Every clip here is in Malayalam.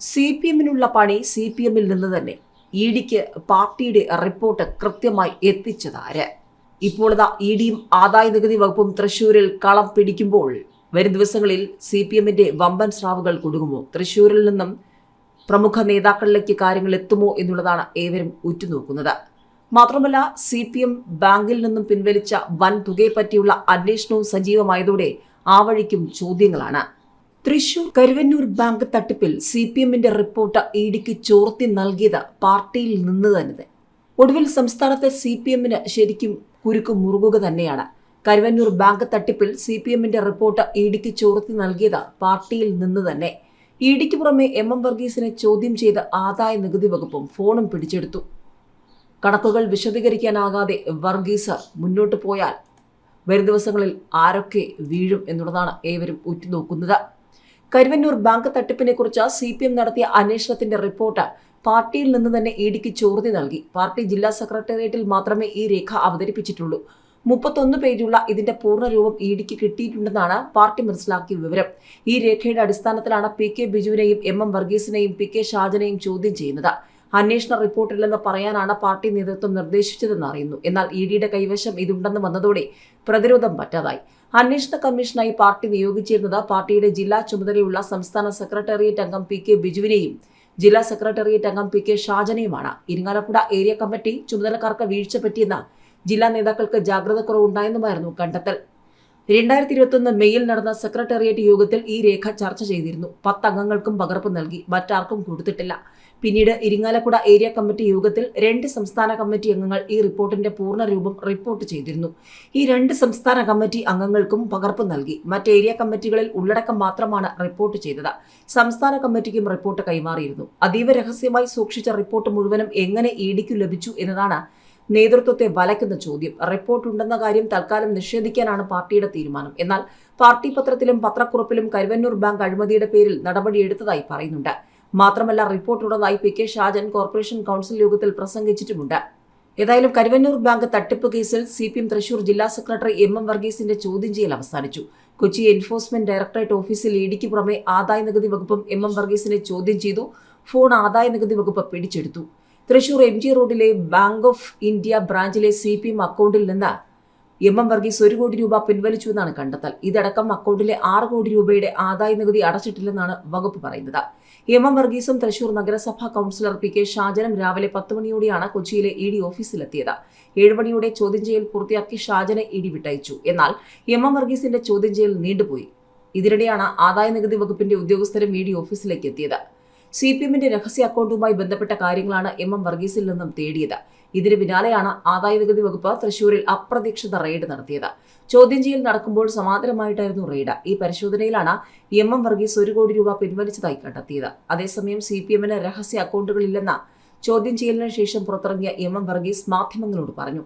സി പി എമ്മിനുള്ള പണി സി പി എമ്മിൽ നിന്ന് തന്നെ. ഇ ഡിക്ക് പാർട്ടിയുടെ റിപ്പോർട്ട് കൃത്യമായി എത്തിച്ചതാര്? ഇപ്പോൾ ഇതാ ഇ ഡിയും ആദായ നികുതി വകുപ്പും തൃശൂരിൽ കളം പിടിക്കുമ്പോൾ വരും ദിവസങ്ങളിൽ സി പി എമ്മിന്റെ വമ്പൻ സ്രാവുകൾ കൊടുക്കുമോ തൃശൂരിൽ നിന്നും പ്രമുഖ നേതാക്കളിലേക്ക് കാര്യങ്ങൾ എത്തുമോ എന്നുള്ളതാണ് ഏവരും ഉറ്റുനോക്കുന്നത്. മാത്രമല്ല സി പി എം ബാങ്കിൽ നിന്നും പിൻവലിച്ച വൻ തുകയെപ്പറ്റിയുള്ള അന്വേഷണവും സജീവമായതോടെ ആ വഴിക്കും ചോദ്യങ്ങളാണ്. തൃശൂർ കരുവന്നൂർ ബാങ്ക് തട്ടിപ്പിൽ സി പി എമ്മിന്റെ റിപ്പോർട്ട് ഇ ഡിക്ക് ചോർത്തി നൽകിയത് പാർട്ടിയിൽ നിന്ന് തന്നെ ഒടുവിൽ സംസ്ഥാനത്തെ സി പി എമ്മിന് ശരിക്കും കുരുക്ക് മുറുകുക തന്നെയാണ്. കരുവന്നൂർ ബാങ്ക് തട്ടിപ്പിൽ സി പി എമ്മിന്റെ റിപ്പോർട്ട് ഇ ഡിക്ക് ചോർത്തി നൽകിയത് പാർട്ടിയിൽ നിന്ന് തന്നെ. ഇ ഡിക്ക് പുറമെ എം എം വർഗീസിനെ ചോദ്യം ചെയ്ത് ആദായ നികുതി വകുപ്പും ഫോണും പിടിച്ചെടുത്തു. കണക്കുകൾ വിശദീകരിക്കാനാകാതെ വർഗീസ് മുന്നോട്ട് പോയാൽ വരും ദിവസങ്ങളിൽ ആരൊക്കെ വീഴും എന്നുള്ളതാണ് ഏവരും ഉറ്റുനോക്കുന്നത്. കരുവന്നൂർ ബാങ്ക് തട്ടിപ്പിനെ കുറിച്ച് സി പി എം നടത്തിയ അന്വേഷണത്തിന്റെ റിപ്പോർട്ട് പാർട്ടിയിൽ നിന്ന് തന്നെ ഇ ഡിക്ക് ചോർത്തി നൽകി. പാർട്ടി ജില്ലാ സെക്രട്ടേറിയറ്റിൽ മാത്രമേ ഈ രേഖ അവതരിപ്പിച്ചിട്ടുള്ളൂ. മുപ്പത്തൊന്ന് പേജുള്ള ഇതിന്റെ പൂർണരൂപം ഇ ഡിക്ക് കിട്ടിയിട്ടുണ്ടെന്നാണ് പാർട്ടി മനസ്സിലാക്കിയ വിവരം. ഈ രേഖയുടെ അടിസ്ഥാനത്തിലാണ് പി കെ ബിജുവിനെയും എം എം വർഗീസിനെയും പി കെ ഷാജനെയും ചോദ്യം ചെയ്യുന്നത്. അന്വേഷണ റിപ്പോർട്ടില്ലെന്ന് പറയാനാണ് പാർട്ടി നേതൃത്വം നിർദ്ദേശിച്ചതെന്ന് അറിയുന്നു. എന്നാൽ ഇ ഡിയുടെ കൈവശം ഇതുണ്ടെന്ന് വന്നതോടെ പ്രതിരോധം പറ്റാതായി. അന്വേഷണ കമ്മീഷനായി പാർട്ടി നിയോഗിച്ചിരുന്നത് പാർട്ടിയുടെ ജില്ലാ ചുമതലയുള്ള സംസ്ഥാന സെക്രട്ടേറിയറ്റ് അംഗം പി കെ ബിജുവിനെയും ജില്ലാ സെക്രട്ടേറിയറ്റ് അംഗം പി കെ ഷാജനെയുമാണ്. ഇരിങ്ങാലക്കുട ഏരിയ കമ്മിറ്റി ചുമതലക്കാർക്ക് വീഴ്ച പറ്റിയെന്ന് ജില്ലാ നേതാക്കൾക്ക് ജാഗ്രത കുറവുണ്ടായെന്നുമായിരുന്നു കണ്ടെത്തൽ. രണ്ടായിരത്തി ഇരുപത്തൊന്ന് മെയ്യിൽ നടന്ന സെക്രട്ടേറിയറ്റ് യോഗത്തിൽ ഈ രേഖ ചർച്ച ചെയ്തിരുന്നു. പത്ത് അംഗങ്ങൾക്കും പകർപ്പ് നൽകി. മറ്റാർക്കും കൊടുത്തിട്ടില്ല. പിന്നീട് ഇരിങ്ങാലക്കുട ഏരിയ കമ്മിറ്റി യോഗത്തിൽ രണ്ട് സംസ്ഥാന കമ്മിറ്റി അംഗങ്ങൾ ഈ റിപ്പോർട്ടിന്റെ പൂർണ രൂപം റിപ്പോർട്ട് ചെയ്തിരുന്നു. ഈ രണ്ട് സംസ്ഥാന കമ്മിറ്റി അംഗങ്ങൾക്കും പകർപ്പ് നൽകി. മറ്റ് ഏരിയ കമ്മിറ്റികളിൽ ഉള്ളടക്കം മാത്രമാണ് റിപ്പോർട്ട് ചെയ്തത്. സംസ്ഥാന കമ്മിറ്റിക്കും റിപ്പോർട്ട് കൈമാറിയിരുന്നു. അതീവ രഹസ്യമായി സൂക്ഷിച്ച റിപ്പോർട്ട് മുഴുവനും എങ്ങനെ ഇ ഡിക്കു ലഭിച്ചു എന്നതാണ് നേതൃത്വത്തെ വലയ്ക്കുന്ന ചോദ്യം. റിപ്പോർട്ട് ഉണ്ടെന്ന കാര്യം തൽക്കാലം നിഷേധിക്കാനാണ് പാർട്ടിയുടെ തീരുമാനം. എന്നാൽ പാർട്ടി പത്രത്തിലും പത്രക്കുറിപ്പിലും കരുവന്നൂർ ബാങ്ക് അഴിമതിയുടെ പേരിൽ നടപടിയെടുത്തതായി പറയുന്നുണ്ട്. മാത്രമല്ല റിപ്പോർട്ടുള്ളതായി P K Shajan corporation council യോഗത്തിൽ പ്രസംഗിച്ചിട്ടുമുണ്ട്. ഏതായാലും കരുവന്നൂർ ബാങ്ക് തട്ടിപ്പ് കേസിൽ സി പി എം തൃശൂർ ജില്ലാ സെക്രട്ടറി എം എം വർഗീസിന്റെ ചോദ്യം ചെയ്യൽ അവസാനിച്ചു. കൊച്ചി എൻഫോഴ്സ്മെന്റ് ഡയറക്ടറേറ്റ് ഓഫീസിൽ ഇടിക്ക് പുറമെ ആദായ നികുതി വകുപ്പും എം എം വർഗീസിനെ ചോദ്യം ചെയ്തു. ഫോൺ ആദായ നികുതി വകുപ്പ് പിടിച്ചെടുത്തു. തൃശൂർ എം ജി റോഡിലെ ബാങ്ക് ഓഫ് ഇന്ത്യ ബ്രാഞ്ചിലെ സി പി എം അക്കൗണ്ടിൽ നിന്ന് എം എം വർഗീസ് ഒരു കോടി രൂപ പിൻവലിച്ചു എന്നാണ് കണ്ടെത്തൽ. ഇതടക്കം അക്കൗണ്ടിലെ ആറ് കോടി രൂപയുടെ ആദായ നികുതി അടച്ചിട്ടില്ലെന്നാണ് വകുപ്പ് പറയുന്നത്. എം എം വർഗീസും തൃശൂർ നഗരസഭാ കൗൺസിലർ പി കെ ഷാജനും രാവിലെ പത്ത് മണിയോടെയാണ് കൊച്ചിയിലെ ഇ ഡി ഓഫീസിലെത്തിയത്. ഏഴുമണിയോടെ ചോദ്യം ചെയ്യൽ പൂർത്തിയാക്കി ഷാജനെ ഇ ഡി വിട്ടയച്ചു. എന്നാൽ എം എം വർഗീസിന്റെ ചോദ്യം ചെയ്യൽ നീണ്ടുപോയി. ഇതിനിടെയാണ് ആദായ നികുതി വകുപ്പിന്റെ ഉദ്യോഗസ്ഥരും ഇ ഡി ഓഫീസിലേക്ക് എത്തിയത്. സി പി എമ്മിന്റെ രഹസ്യ അക്കൗണ്ടുമായി ബന്ധപ്പെട്ട കാര്യങ്ങളാണ് എം എം വർഗീസിൽ നിന്നും തേടിയത്. ഇതിന് പിന്നാലെയാണ് ആദായ നികുതി വകുപ്പ് തൃശൂരിൽ അപ്രതീക്ഷിത റെയ്ഡ് നടത്തിയത്. ചോദ്യം ചെയ്യൽ നടക്കുമ്പോൾ സമാന്തരമായിട്ടായിരുന്നു റെയ്ഡ്. ഈ പരിശോധനയിലാണ് എം എം വർഗീസ് ഒരു കോടി രൂപ പിൻവലിച്ചതായി കണ്ടെത്തിയത്. അതേസമയം സി പി എമ്മിന് രഹസ്യ അക്കൗണ്ടുകളില്ലെന്ന ചോദ്യം ചെയ്യലിന് ശേഷം പുറത്തിറങ്ങിയ എം എം വർഗീസ് മാധ്യമങ്ങളോട് പറഞ്ഞു.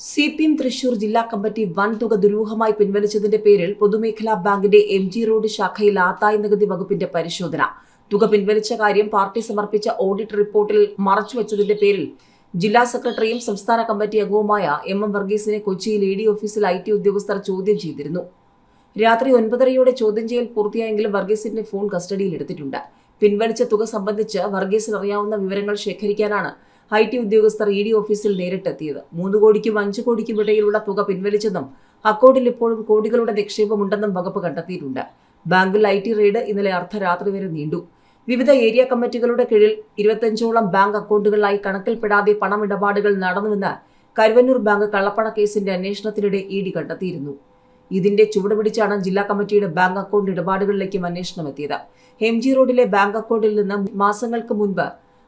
സി പി എം തൃശൂർ ജില്ലാ കമ്മിറ്റി വൻ തുക ദുരൂഹമായി പിൻവലിച്ചതിന്റെ പേരിൽ പൊതുമേഖലാ ബാങ്കിന്റെ എം ജി റോഡ് ശാഖയിൽ ആദായ നികുതി വകുപ്പിന്റെ പരിശോധന. തുക പിൻവലിച്ച കാര്യം പാർട്ടി സമർപ്പിച്ച ഓഡിറ്റ് റിപ്പോർട്ടിൽ മറച്ചുവെച്ചതിന്റെ പേരിൽ ജില്ലാ സെക്രട്ടറിയും സംസ്ഥാന കമ്മിറ്റി അംഗവുമായ എം എം വർഗീസിനെ കൊച്ചിയിൽ E D office I T ഉദ്യോഗസ്ഥർ ചോദ്യം ചെയ്തിരുന്നു. രാത്രി ഒൻപതരയോടെ ചോദ്യം ചെയ്യൽ പൂർത്തിയായെങ്കിലും വർഗീസിന്റെ ഫോൺ കസ്റ്റഡിയിലെടുത്തിട്ടുണ്ട് പിൻവലിച്ച തുക സംബന്ധിച്ച് വർഗീസിന് അറിയാവുന്ന വിവരങ്ങൾ ശേഖരിക്കാനാണ് ഐ ടി ഉദ്യോഗസ്ഥർ ഇ ഡി ഓഫീസിൽ നേരിട്ടെത്തിയത്. മൂന്ന് കോടിക്കും അഞ്ച് കോടിക്കും ഇടയിലുള്ള തുക പിൻവലിച്ചെന്നും അക്കൗണ്ടിൽ ഇപ്പോഴും കോടികളുടെ നിക്ഷേപമുണ്ടെന്നും വകുപ്പ് കണ്ടെത്തിയിട്ടുണ്ട്. ബാങ്കിൽ ഐ ടി റെയ്ഡ് ഇന്നലെ അർദ്ധരാത്രി വരെ നീണ്ടു. വിവിധ ഏരിയ കമ്മിറ്റികളുടെ കീഴിൽ ഇരുപത്തഞ്ചോളം ബാങ്ക് അക്കൗണ്ടുകളിലായി കണക്കിൽപ്പെടാതെ പണമിടപാടുകൾ നടന്നുവെന്ന് കരുവന്നൂർ ബാങ്ക് കള്ളപ്പണ കേസിന്റെ അന്വേഷണത്തിനിടെ ഇ ഡി കണ്ടെത്തിയിരുന്നു. ഇതിന്റെ ചുവട് പിടിച്ചാണ് ജില്ലാ കമ്മിറ്റിയുടെ ബാങ്ക് അക്കൗണ്ട് ഇടപാടുകളിലേക്കും അന്വേഷണം എത്തിയത്. ഹെംജി റോഡിലെ ബാങ്ക് അക്കൗണ്ടിൽ നിന്ന് മാസങ്ങൾക്ക് മുൻപ്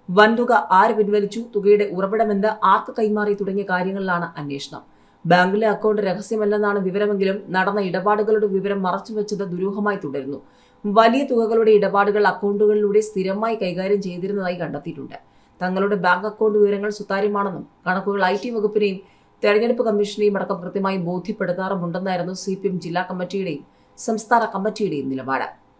വൻതുക ആര് പിൻവലിച്ചു തുകയുടെ ഉറവിടമെന്ത് ആർക്ക് കൈമാറി തുടങ്ങിയ കാര്യങ്ങളിലാണ് അന്വേഷണം. ബാങ്കിലെ അക്കൗണ്ട് രഹസ്യമല്ലെന്നാണ് വിവരമെങ്കിലും നടന്ന ഇടപാടുകളുടെ വിവരം മറച്ചുവെച്ചത് ദുരൂഹമായി തുടരുന്നു. വലിയ തുകകളുടെ ഇടപാടുകൾ അക്കൗണ്ടുകളിലൂടെ സ്ഥിരമായി കൈകാര്യം ചെയ്തിരുന്നതായി കണ്ടെത്തിയിട്ടുണ്ട്. തങ്ങളുടെ ബാങ്ക് അക്കൗണ്ട് വിവരങ്ങൾ സുതാര്യമാണെന്നും കണക്കുകൾ ഐ ടി വകുപ്പിനെയും തെരഞ്ഞെടുപ്പ് കമ്മീഷനെയും അടക്കം കൃത്യമായി ബോധ്യപ്പെടുത്താറുമുണ്ടെന്നായിരുന്നു സി പി എം ജില്ലാ കമ്മിറ്റിയുടെയും സംസ്ഥാന കമ്മിറ്റിയുടെയും നിലപാട്.